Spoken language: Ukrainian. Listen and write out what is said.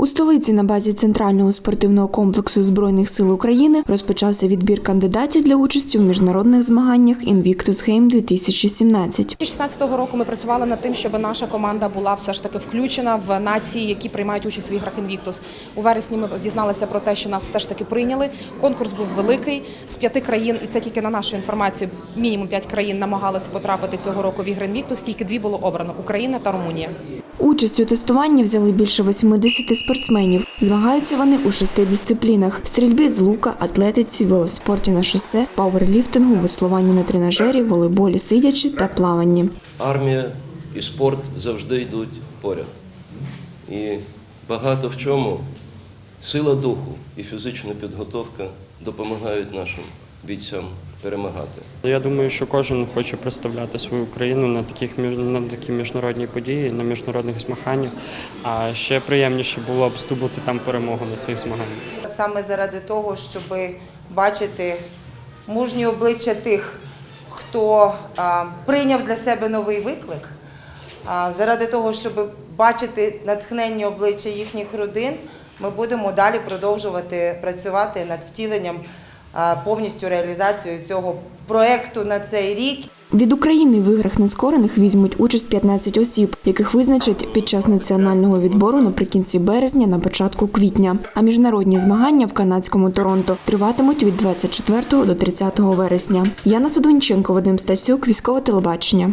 У столиці на базі центрального спортивного комплексу Збройних сил України розпочався відбір кандидатів для участі в міжнародних змаганнях Invictus Game 2017. 2016 року ми працювали над тим, щоб наша команда була все ж таки включена в нації, які приймають участь в іграх Invictus. У вересні ми дізналися про те, що нас все ж таки прийняли. Конкурс був великий з п'яти країн, і це тільки на нашу інформацію. Мінімум п'ять країн намагалося потрапити цього року в ігри Invictus, Тільки дві було обрано Україна та Румунія. Участь у тестуванні взяли більше 80 спортсменів. Змагаються вони у шести дисциплінах: стрільбі з лука, атлетиці, велоспорті на шосе, пауерліфтингу, веслуванні на тренажері, волейболі сидячи та плаванні. армія і спорт завжди йдуть поряд. І багато в чому сила духу і фізична підготовка допомагають нашим бійцям перемагати. Я думаю, що кожен хоче представляти свою країну на таких на такі міжнародні події, на міжнародних змаганнях. А ще приємніше було б здобути там перемогу на цих змаганнях. саме заради того, щоб бачити мужні обличчя тих, хто а, прийняв для себе новий виклик, а, заради того, щоб бачити натхненні обличчя їхніх родин, ми будемо далі продовжувати працювати над втіленням повністю реалізацією цього проекту на цей рік. Від України в іграх нескорених візьмуть участь 15 осіб, яких визначать під час національного відбору наприкінці березня на початку квітня. А міжнародні змагання в канадському Торонто триватимуть від 24 до 30 вересня. Яна Садонченко, Вадим Стасюк, військове телебачення.